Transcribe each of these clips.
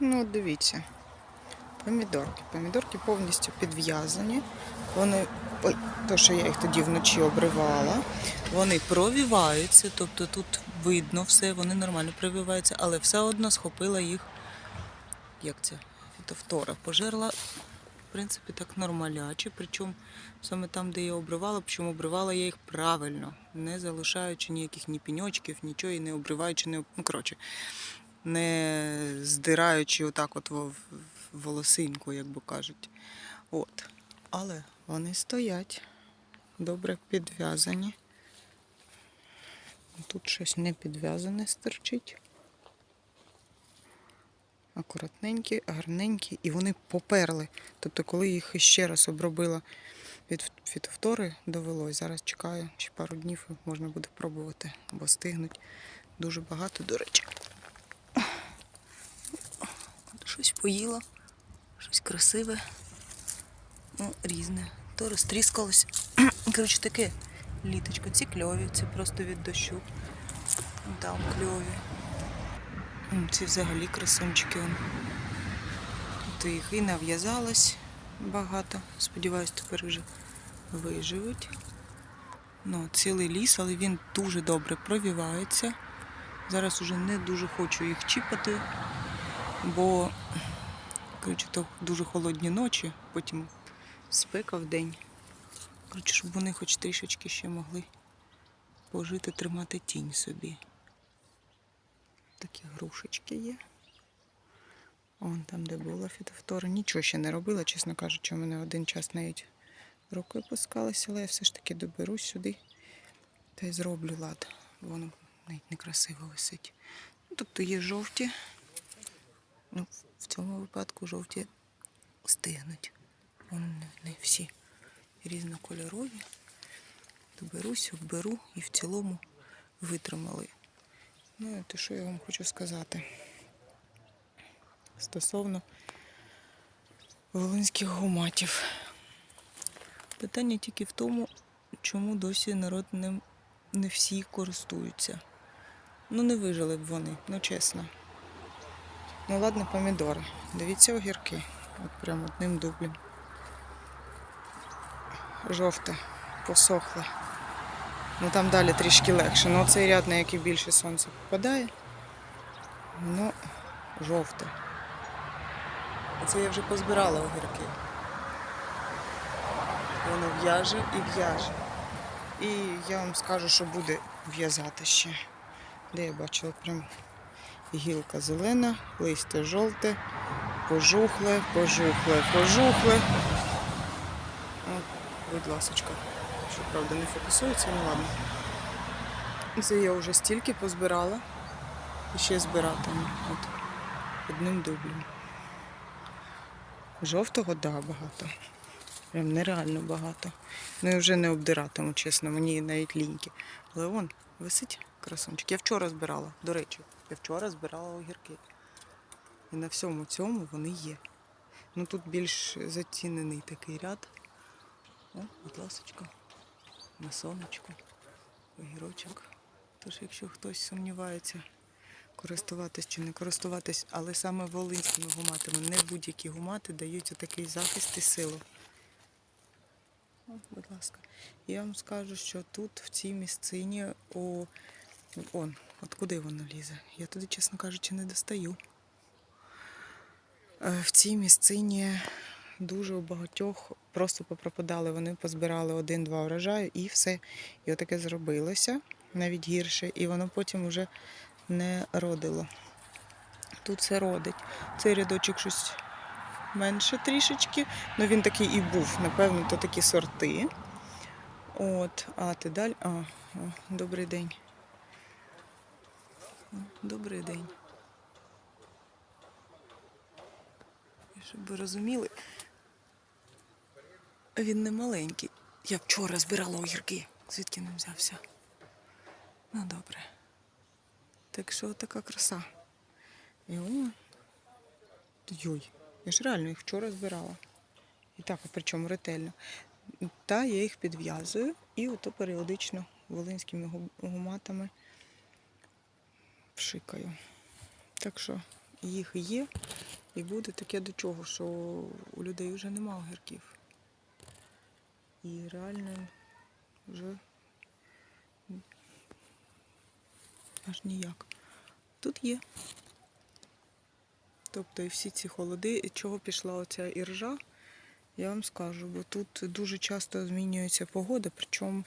Ну, от дивіться. Помідорки. Помідорки повністю підв'язані. Вони. Ой, то, що я їх тоді вночі обривала. Вони провіваються, тобто тут видно все, вони нормально провіваються, але все одно схопила їх, як це, фітофтора. Пожерла, в принципі, так нормаляче. Причому саме там, де я обривала, причому обривала я їх правильно, не залишаючи ніяких ні піньочків, нічого і не обриваючи, не, ну, коротше, не здираючи отак от волосинку, як би кажуть. От. Але Вони стоять. Добре підв'язані. Тут щось не підв'язане стирчить. Акуратненькі, гарненькі, і вони поперли. Тобто, коли їх ще раз обробила від фітофтори, довелось. Зараз чекаю, ще пару днів можна буде пробувати, бо стигнуть дуже багато, до речі. Щось поїла, щось красиве, ну, різне. То розтріскалось. Коротше, таке літочко. Ці кльові, це просто від дощу. Там кльові. Ці взагалі красунчики. Тут їх і нав'язалось багато. Сподіваюсь, тепер вже виживуть. Ну, цілий ліс, але він дуже добре провівається. Зараз уже не дуже хочу їх чіпати, бо коротше, то дуже холодні ночі, потім спека в день. Коротше, щоб вони хоч трішечки ще могли пожити, тримати тінь собі. Такі грушечки є. Вон там, де була фітофтора. Нічого ще не робила, чесно кажучи, у мене один час навіть рукою пускалася, але я все ж таки доберусь сюди та й зроблю лад. Воно навіть некрасиво висить. Ну, тобто є жовті. Ну, в цьому випадку жовті стигнуть. Вони не, всі різнокольорові. Доберусь, обберу і в цілому витримали. Ну, то що я вам хочу сказати? Стосовно волинських гуматів. Питання тільки в тому, чому досі народ ним не всі користуються. Ну, не вижили б вони, ну чесно. Ну ладно, помідори. Дивіться огірки. От прямо одним дублем. Жовте, посохле. Ну там далі трішки легше. Ну цей ряд, на який більше сонце попадає. Ну, жовте. Це я вже позбирала огірки. Воно в'яже і в'яже. І я вам скажу, що буде в'язати ще. Де я бачила прям гілка зелена, листя жовте, пожухле, пожухле, пожухле. О, будь ласочка. Що правда не фокусується, ну ладно. Це я вже стільки позбирала. І ще збиратиму. От одним дублем. Жовтого, да, багато. Прям нереально багато. Ну і вже не обдиратиму, чесно, мені навіть ліньки. Але вон, висить красунчик. Я вчора збирала, до речі, я вчора збирала огірки. І на всьому цьому вони є. Ну тут більш зацінений такий ряд. О, будь ласочка, на сонечку, огірочок. Тож, якщо хтось сумнівається, користуватись чи не користуватись, але саме волинськими гуматами, не будь-які гумати дають отакий захист і силу. О, будь ласка. Я вам скажу, що тут, в цій місцині, о, он, от куди воно лізе? Я туди, чесно кажучи, не достаю. Е, В цій місцині дуже у багатьох просто попропадали. Вони позбирали один-два урожаю і все. І отаке зробилося навіть гірше, і воно потім вже не родило. Тут все родить. Цей рядочок щось менше трішечки. Ну він такий і був. Напевно, то такі сорти. От, а ти далі. А, о, добрий день. Добрий день. І Щоб ви розуміли, він не маленький. Я вчора збирала огірки. Звідки не взявся? Ну, добре. Так що така краса. І о, Йой, я ж реально їх вчора збирала. І так, причому ретельно. Та я їх підв'язую і ото періодично волинськими гу- гуматами пшикаю. Так що їх є. І буде таке до чого, що у людей вже нема огірків. І реально вже аж ніяк. Тут є. Тобто і всі ці холоди, чого пішла оця іржа, я вам скажу, бо тут дуже часто змінюється погода, причому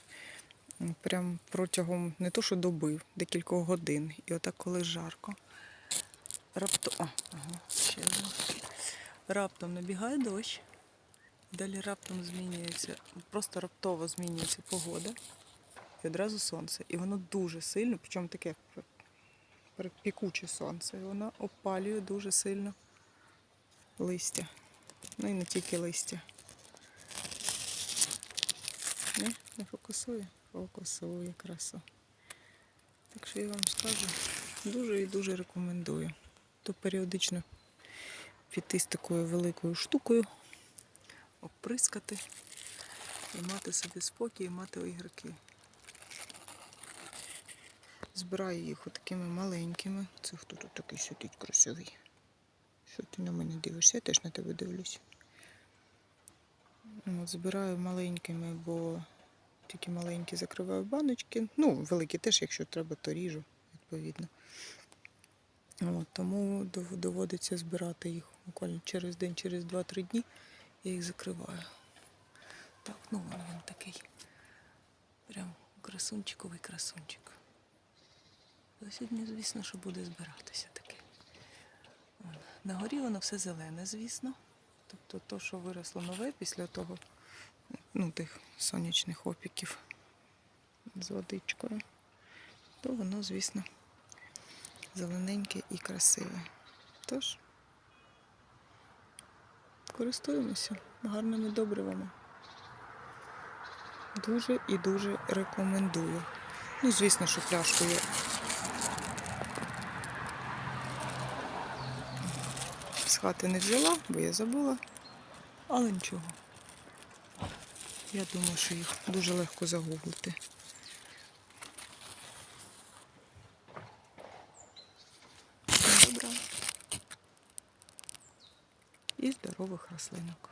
прям протягом не то що доби, декількох годин. І отак, коли жарко. Раптом, а, ага, ще. Раптом набігає дощ, далі раптом змінюється, просто раптово змінюється погода і одразу сонце. І воно дуже сильно, причому таке пікуче сонце, і воно опалює дуже сильно листя. Ну і не тільки листя. Не, не фокусує? Фокусує красу. Так що я вам скажу, дуже і дуже рекомендую. То періодично піти з такою великою штукою, оприскати і мати собі спокій, і мати огірки. Збираю їх отакими маленькими. Це хто тут такий сидить красивий? Що ти на мене дивишся? Я теж на тебе дивлюсь. Збираю маленькими, бо тільки маленькі закриваю баночки. Ну, великі теж, якщо треба, то ріжу, відповідно. От, тому доводиться збирати їх буквально через день, через 2-3 дні. Я їх закриваю. Так, ну вон він такий. Прям красунчиковий красунчик. Сьогодні, звісно, що буде збиратися таке. Вон. На горі воно все зелене, звісно. Тобто то, що виросло нове після того, ну, тих сонячних опіків з водичкою, то воно, звісно, зелененьке і красиве. Тож, користуємося гарними добривами. Дуже і дуже рекомендую. Ну, звісно, що пляшку я з хати не взяла, бо я забула. Але нічого. Я думаю, що їх дуже легко загуглити. Добре. І здорових рослинок.